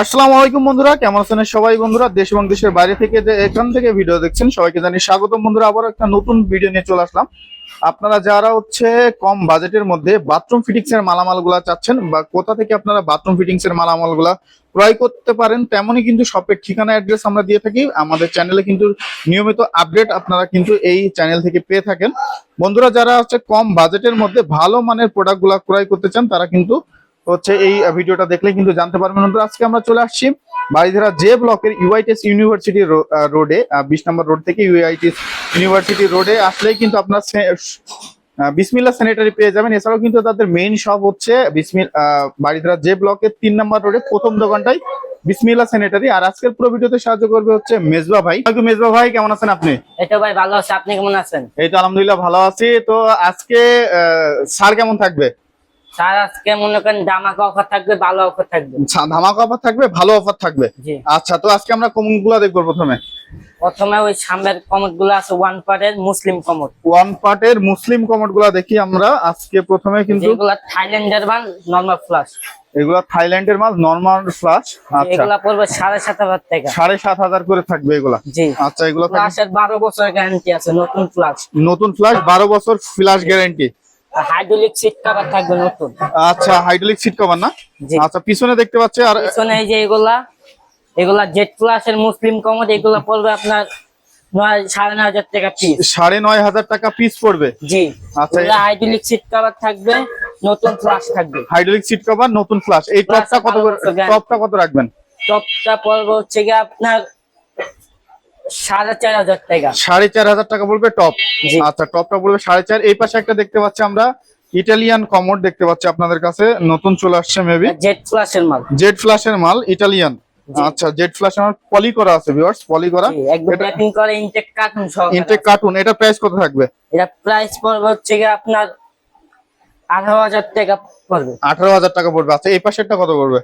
আসসালামু আলাইকুম বন্ধুরা, কেমন আছেন সবাই বন্ধুরা? দেশ এবং দেশের বাইরে থেকে এখান থেকে ভিডিও দেখছেন, সবাইকে জানি স্বাগতম বন্ধুরা। আবার একটা নতুন ভিডিও নিয়ে চলে আসলাম। আপনারা যারা হচ্ছে কম বাজেটের মধ্যে বাথরুম ফিটিংস এর মালামালগুলা চাচ্ছেন বা কোথা থেকে আপনারা বাথরুম ফিটিংস এর মালামালগুলা ক্রয় করতে পারেন, তেমনই কিন্তু শপের ঠিকানা, অ্যাড্রেস আমরা দিয়ে থাকি। আমাদের চ্যানেলে কিন্তু নিয়মিত আপডেট আপনারা কিন্তু এই চ্যানেল থেকে পেয়ে থাকেন। বন্ধুরা, যারা হচ্ছে কম বাজেটের মধ্যে ভালো মানের প্রোডাক্টগুলা ক্রয় করতে চান, তারা কিন্তু হচ্ছে এই ভিডিওটা দেখলে কিন্তু জানতে পারবেন। আজকে আমরা চলে আসছি বাড়িধারা জে ব্লকের ইউআইটিএস ইউনিভার্সিটি রোডে বিশ নম্বর রোড থেকে ইউআইটিএস ইউনিভার্সিটি রোডে। আসলেই কিন্তু আপনার বিসমিল্লা স্যানিটারি পেয়ে যাবেন। এছাড়াও কিন্তু তাদের মেইন শপ হচ্ছে বিসমিল বাড়িধারা জে ব্লকের তিন নম্বর রোডে প্রথম দোকানটাই বিসমিল্লা স্যানিটারি আর আজকের পুরো ভিডিওতে সাহায্য করবে হচ্ছে মেজবা ভাই। মেজবা ভাই কেমন আছেন আপনি? এই তো ভাই ভালো আছে। আপনি কেমন আছেন? এই তো আলহামদুলিল্লাহ ভালো আছি। তো আজকে স্যার কেমন থাকবে? স্যার আজকে মনে করেন দামাকা অফার থাকবে ভালো অফার থাকবে। ছা- ধামাকা অফার থাকবে ভালো অফার থাকবে। আচ্ছা তো আজকে আমরা কমনগুলা দেখব প্রথমে। প্রথমে ওই সামনের কমটগুলো আছে ওয়ান পার্টের মুসলিম কমট ওয়ান পার্টের মুসলিমগুলা দেখি আমরা আজকে প্রথমে কিন্তু যেগুলা থাইল্যান্ডের মাল নর্মাল ফ্লাশ এগুলা থাইল্যান্ডের মাল নর্মাল ফ্লাশ আচ্ছা। এগুলা পড়বে সাড়ে সাত হাজার টাকা। সাড়ে সাত হাজার করে থাকবে এগুলা। জি। আচ্ছা এগুলো ফ্লাশের বারো বছর গ্যারান্টি আছে নতুন ফ্লাশ নতুন ফ্লাশ বারো বছর flush guarantee hydraulic seat cover থাকবে নতুন। আচ্ছা হাইড্রোলিক সিট কভার না? আচ্ছা পিছনে দেখতে পাচ্ছি আর পিছনে এই যে এগুলা এগুলা জেট ফ্লাশের মুসলিম কমট এগুলা পড়বে আপনার সাড়ে নয় হাজার টাকা পিস সাড়ে নয় হাজার টাকা পিস পড়বে? জি। আচ্ছা। হাইড্রোলিক সিট কভার থাকবে নতুন ফ্লাশ থাকবে। হাইড্রোলিক সিট কভার নতুন ফ্লাশ এই টপটা কত টপটা কত রাখবেন? টপটা পড়বে হচ্ছে গিয়ে আপনার সাড়ে চার হাজার টাকা। সাড়ে চার হাজার টাকা পড়বে টপ। আচ্ছা টপটা পড়বে সাড়ে চার। এই পাশে একটা দেখতে পাচ্ছি আমরা ইটালিয়ান কমোড দেখতে পাচ্ছি আপনাদের কাছে। নতুন চলে আসছে মেবি জেট ফ্লাশের মাল। জেড ফ্ল্যাশের মাল ইটালিয়ান। আচ্ছা জেড ফ্ল্যাশ আমার পলি করা আছে ভিউয়ার্স পলি করা। একদম প্যাকিং করে ইনটেক কার্টুন সহ ইনটেক কার্টুন এটা প্রাইস কত থাকবে? এটা প্রাইস পড়বে হচ্ছে গিয়ে আপনার আঠারো হাজার টাকা পড়বে। আঠারো হাজার টাকা পড়বে। আচ্ছা এই পাশেরটা কত পড়বে?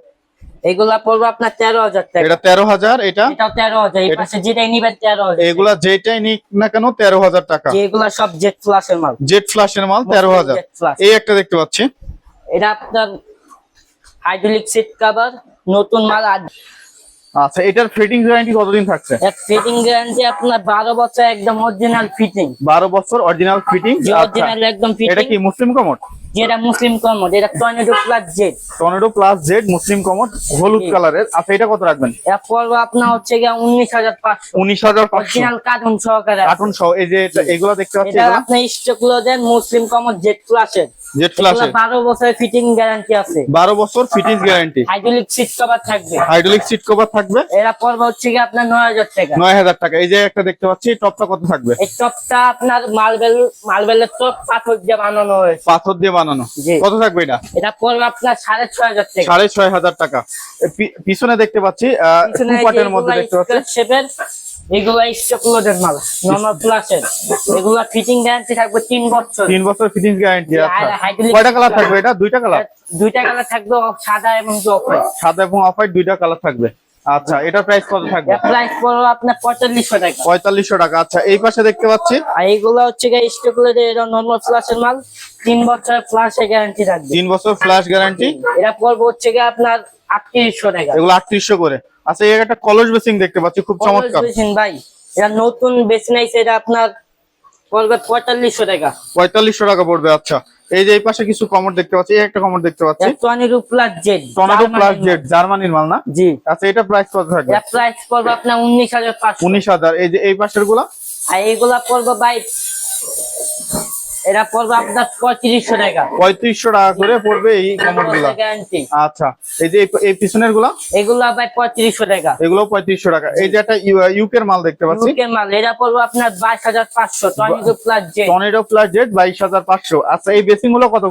এগুলা পড়বে আপনার তেরো হাজার টাকা। এটা তেরো হাজার এটা? তেরো হাজার এই পাশে যেটাই নিবেন তেরো হাজার। এগুলা যেটাই নিক না কেন তেরো হাজার টাকা। যেগুলা সব জেট ফ্লাশের মাল। জেড ফ্ল্যাশের মাল তেরো হাজার। এই একটা দেখতে পাচ্ছি। এটা আপনার হাইড্রোলিক সিট কভার নতুন মাল আচ্ছা এটার ফিটিং গ্যারান্টি কতদিন থাকছে? ফিটিং গ্যারান্টি আপনার বারো বছর একদম অরিজিনাল ফিটিং বারো বছর অরিজিনাল ফিটিং অরিজিনাল একদম। এটা কি মুসলিম কমোড যেটা মুসলিম কমোড এটা Tornado plus Z Tornado plus Z Muslim commode হলুদ। কালারের আচ্ছা এটা কত রাখবেন? এটা পড়বে আপনার হচ্ছে গিয়ে অরিজিনাল কার্টুন সহকারে। কার্টুন সহ এই যে এগুলো দেখতে পাচ্ছি এটা এগুলা? আপনার দেন মুসলিম কমোড জেড প্লাসের জেড ফ্ল্যাশের বারো বছরের ফিটিং গ্যারান্টি আছে। বারো বছর fittings guarantee hydraulic seat cover থাকবে। হাইড্রোলিক সিট কভার থাকবে? এরা পড়বে হচ্ছে গিয়ে আপনার নয় হাজার টাকা। নয় হাজার টাকা। এই যে একটা দেখতে পাচ্ছি টপটা কত থাকবে? এই টপটা আপনার মার্বেল মার্বেলের টপ পাথর দিয়ে বানানো হয়েছে। পাথর দিয়ে বানানো। কত থাকবে এটা? এটা পড়বে আপনার সাড়ে ছয় হাজার টাকা। সাড়ে ছয় হাজার টাকা। পিছনে দেখতে পাচ্ছি এর মধ্যে দেখতে পাচ্ছি। এর, এগুলা স্টক লোডের মাল নর্মাল প্লাসের এগুলা ফিটিং গ্যারান্টি থাকবে তিন বছর। তিন বছর ফিটিংস গ্যারান্টি আচ্ছা। কয়টা কালার থাকবে এটা? দুইটা কালার দুইটা কালার থাকবে সাদা এবং সাদা এবং অফ দুইটা কালার থাকবে। আচ্ছা এটার প্রাইস কত থাকবে? প্রাইস পড়বে আপনার পঁয়তাল্লিশশো টাকা। পঁয়তাল্লিশশো টাকা আচ্ছা। এই পাশে দেখতে পাচ্ছি। এইগুলো হচ্ছে গিয়ে স্টক লোডের এটা নর্মাল ফ্লাশের মাল। তিন বছর ফ্লাশে গ্যারান্টি থাকবে। তিন বছর ফ্ল্যাশ গ্যারান্টি এটা পড়বে হচ্ছে গিয়ে আপনার আটত্রিশশো টাকা। এগুলো আটত্রিশশো করে। আচ্ছা এই একটা কলস বেসিং দেখতে পাচ্ছি খুব চমৎকার। বলেছেন ভাই। এটা নতুন বেছে নাইছে এটা আপনার পড়বে পঁয়তাল্লিশশো টাকা। পঁয়তাল্লিশশো টাকা পড়বে আচ্ছা। এই যে এই পাশে কিছু কমর দেখতে পাচ্ছি এই একটা কমর দেখতে পাচ্ছি। Tornado plus Z Tornado plus Z জার্মানির মাল না? জি। আচ্ছা এটা প্রাইস কত থাকবে? এটা প্রাইস পড়বে আপনার উনিশ হাজার পাঁচশো। উনিশ হাজার। এই যে এই পাশেরগুলা আর এইগুলা পড়বে ভাই এটা পড়বে আপনার পঁয়ত্রিশশো টাকা। পঁয়ত্রিশশো টাকা করে পড়বে এই কমরগুলা গ্যারান্টি আচ্ছা এই যে এই- পিছনেরগুলা এগুলা ভাই পঁয়ত্রিশশো টাকা। এগুলো পঁয়ত্রিশশো টাকা। এই যে একটা ইউকের মাল দেখতে পাচ্ছি। বুকের মাল এটা পড়বে আপনার বাইশ হাজার পাঁচশো Tornado plus Z Tornado plus Z বাইশ হাজার পাঁচশো। আচ্ছা এই বেসিংগুলো কত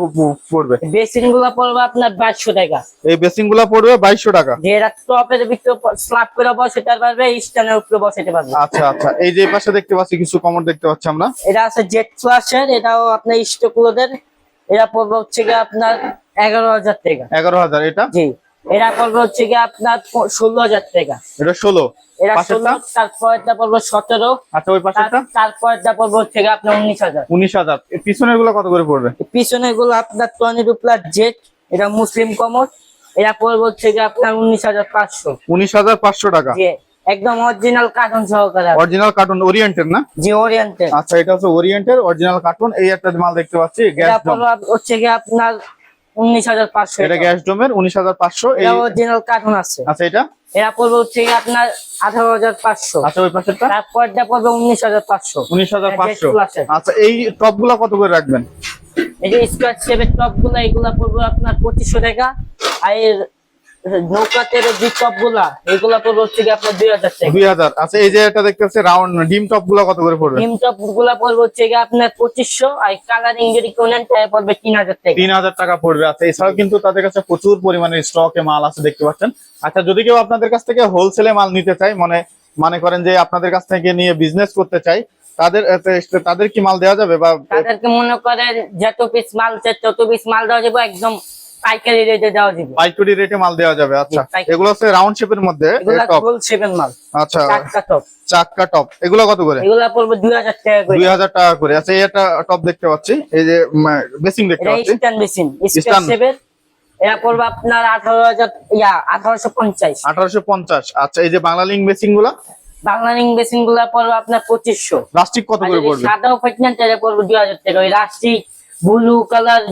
পড়বে? বেসিনগুলা পড়বে আপনার বাইশশো টাকা। এই বেসিংগুলো পড়বে বাইশশো টাকা। যে এরা টপের ভিতরে স্ল্যাব করে বসাতে পারবে স্ট্যান্ডের উপরে বসাতে পারবে। আচ্ছা আচ্ছা। এই যে পাশে দেখতে পাচ্ছি কিছু কমর দেখতে পাচ্ছি আমরা। এটা আছে জেট ফ্লাশের এটাও আপনার স্টকগুলোদের এটা পড়বে হচ্ছে গিয়ে আপনার এগারো হাজার টাকা। এগারো হাজার এটা? জি এটা পড়বে হচ্ছে গিয়ে আপনার ষোলো হাজার টাকা। এটা ষোলো। এটা ষোলো তারপরটা পড়বে সতেরো। আচ্ছা ওই পাশেরটা? তারপরটা পড়বে হচ্ছে গিয়ে আপনার উনিশ হাজার। উনিশ হাজার। পিছনেরগুলো কত করে পড়বে? পিছনে গুলো আপনার জেট এটা মুসলিম কমর পড়বে হচ্ছে গিয়ে আপনার উনিশ হাজার পাঁচশো। উনিশ হাজার পাঁচশো টাকা। একদম অরিজিনাল কার্টন সহকারে অরিজিনাল কার্টুন ওরিয়েন্টের না? জি ওরিয়েন্টেড আচ্ছা এটা হচ্ছে ওরিয়েন্টের অরিজিনাল কার্টুন এই একটা মাল দেখতে পাচ্ছি গ্যাস ডোম হচ্ছে গিয়ে আপনার উনিশ হাজার পাঁচশো এটা গ্যাস ডোমের উনিশ হাজার পাঁচশো এই অরিজিনাল কার্টুন আছে। আচ্ছা এটা? এটা পড়বে হচ্ছে গিয়ে আপনার আঠারো হাজার পাঁচশো। আচ্ছা ওই পাশেরটা? তারপরটা পড়বে উনিশ হাজার পাঁচশো। উনিশ হাজার এটা পাঁচশো। Jet plus এর। আচ্ছা এই টপগুলা কত করে রাখবেন? এই যে স্কোয়ার শেপের টপগুলা এগুলা পড়বে আপনার পঁচিশশো টাকা আর এর নৌকাতের যে টপগুলা এগুলা পড়বে হচ্ছে গিয়ে আপনার দুই হাজার টাকা। দুই হাজার। আচ্ছা এই যে এটা দেখতে পাচ্ছি রাউন্ড ডিম টপগুলা কত করে পড়বে? ডিম টপগুলা পড়বে হচ্ছে গিয়ে আপনার পঁচিশশো আর কালারিং যদি কেউ নেন তাহলে পড়বে তিন হাজার টাকা। তিন হাজার টাকা পড়বে। আচ্ছা এছাড়াও কিন্তু তাদের কাছে প্রচুর পরিমাণে স্টকে মাল আছে দেখতে পাচ্ছেন। আচ্ছা যদি কেউ আপনাদের কাছ থেকে হোলসেলে মাল নিতে চায় মানে মনে করেন যে আপনাদের কাছ থেকে নিয়ে বিজনেস করতে চাই তাদের তাদের কি মাল দেওয়া যাবে বা তাদেরকে মনে করেন যত পিস মাল চাই তত পিস মাল দেওয়া যাবে একদম পাইকারি রেটে দেওয়া যাবে। পাইকারি রেটে মাল দেওয়া যাবে আচ্ছা। এগুলো হচ্ছে রাউন্ড শেপের মধ্যে টপ শেপের মাল। আচ্ছা। টপ চাক্কা টপ এগুলো কত করে? এগুলা পড়বে দুই হাজার টাকা করে। দুই হাজার টাকা করে। আচ্ছা একটা টপ দেখতে পাচ্ছি। এই যে বেসিং দেখতে পাচ্ছি। স্ট্যান্ড মেশিন স্কোয়ার শেপের এটা পড়বে আপনার আঠারো হাজার ইয়া আঠারোশো পঞ্চাশ। আঠারোশো পঞ্চাশ। আচ্ছা এই যে বাংলা লিঙ্ক বেসিংগুলা বাংলা রিং বেসিনগুলা পড়বে আপনার পঁচিশশো। প্লাস্টিক কত করে পড়বে? সাদা নেন তাহলে পড়বে দুই হাজার টাকা। ওই রাস্টিক ব্লু কালার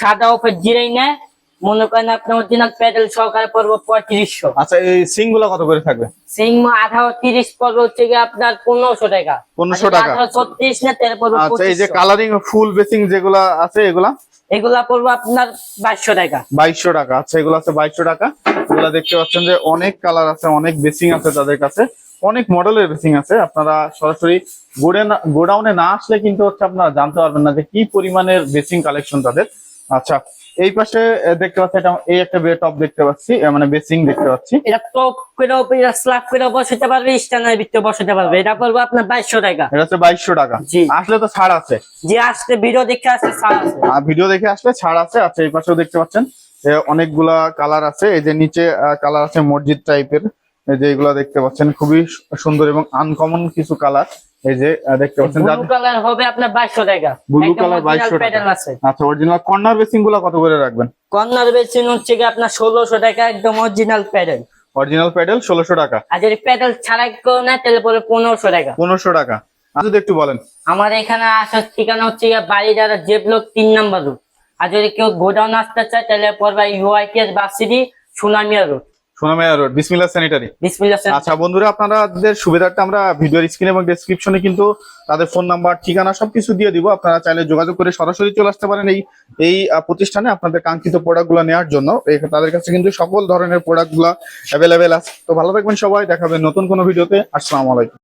সাদা অফার জিরাই নেয় মনে করেন আপনার অরিজিনাল প্যাডেল সহকারে পড়বে পঁয়ত্রিশশো। আচ্ছা এই সিংগুলা কত করে থাকবে? সিং আঠারো তিরিশ পড়বে হচ্ছে গিয়ে আপনার পনেরোশো টাকা। পনেরোশো টাকা। আঠারো ছত্রিশ না তাহলে পড়বে আচ্ছা এই যে কালারিং ফুল বেসিং যেগুলা আছে এগুলা? এগুলা পড়বে আপনার বাইশশো টাকা। বাইশশো টাকা। আচ্ছা এগুলো আছে বাইশশো টাকা। এগুলা দেখতে পাচ্ছেন যে অনেক কালার আছে অনেক বেসিং আছে তাদের কাছে। অনেক মডেলের বেসিং আছে। আপনারা সরাসরি গোডাউনে না আসলে কিন্তু হচ্ছে আপনারা জানতে পারবেন না যে কি পরিমাণের বেসিং কালেকশন তাদের। আচ্ছা এই পাশে দেখতে পাচ্ছি এটা এই একটা টপ দেখতে পাচ্ছি মানে বেসিং দেখতে পাচ্ছি। এটা টপ করে এটা স্ল্যাব করে বসাতে পারবে স্ট্যান্ডার ভিতরে বসাতে পারবে। এটা পড়বে আপনার বাইশশো টাকা। এটা হচ্ছে বাইশশো টাকা। জি। আসলে তো ছাড় আছে। যে আসতে ভিডিও দেখে আসতে ছাড় আছে। আর ভিডিও দেখে আসলে ছাড় আছে। আচ্ছা এই পাশেও দেখতে পাচ্ছেন এ, অনেকগুলা কালার আছে। এই যে নিচে কালার আছে মসজিদ টাইপের এই যে এগুলা দেখতে পাচ্ছেন খুবই সুন্দর এবং আনকমন কিছু কালার এই যে দেখতে পাচ্ছেন ব্লু কালার হবে আপনার বাইশশো টাকা। Blue একদম color original 2200 টাকা। আচ্ছা অরিজিনাল কর্নার বেসিংগুলা কত করে রাখবেন? কর্নার বেসিন হচ্ছে কি আপনার ষোলোশো টাকা একদম অরিজিনাল প্যাডেল অরিজিনাল প্যাডেল ষোলোশো টাকা। আর যদি প্যাডেল ছাড়াই করে নেয় তাহলে পরে পনেরোশো টাকা। পনেরোশো টাকা। আর যদি একটু বলেন। আমার এখানে আসার ঠিকানা হচ্ছে গিয়ে বাড়ি যারা যে ব্লক তিন নাম্বার রুট আর যদি কেউ গোডাউন আসতে চায় তাহলে পড়বে ইউআইটিএস বাসিডি সুনামিয়া রুট সোনামিয়া রোড বিসমিল্লা স্যানিটারি আচ্ছা বন্ধুরা আপনাদের সুবিধাটা আমরা ভিডিওর স্ক্রিন এবং ডেসক্রিপশনে কিন্তু তাদের ফোন নাম্বার ঠিকানা সবকিছু দিয়ে দিব। আপনারা চাইলে যোগাযোগ করে সরাসরি চলে আসতে পারেন এই এই প্রতিষ্ঠানে আপনাদের কাঙ্ক্ষিত প্রোডাক্টগুলো নেওয়ার জন্য। তাদের কাছে কিন্তু সকল ধরনের প্রোডাক্টগুলো অ্যাভেলেবেল আছে। তো ভালো থাকবেন সবাই দেখাবেন নতুন কোনো ভিডিওতে। আসসালামু আলাইকুম।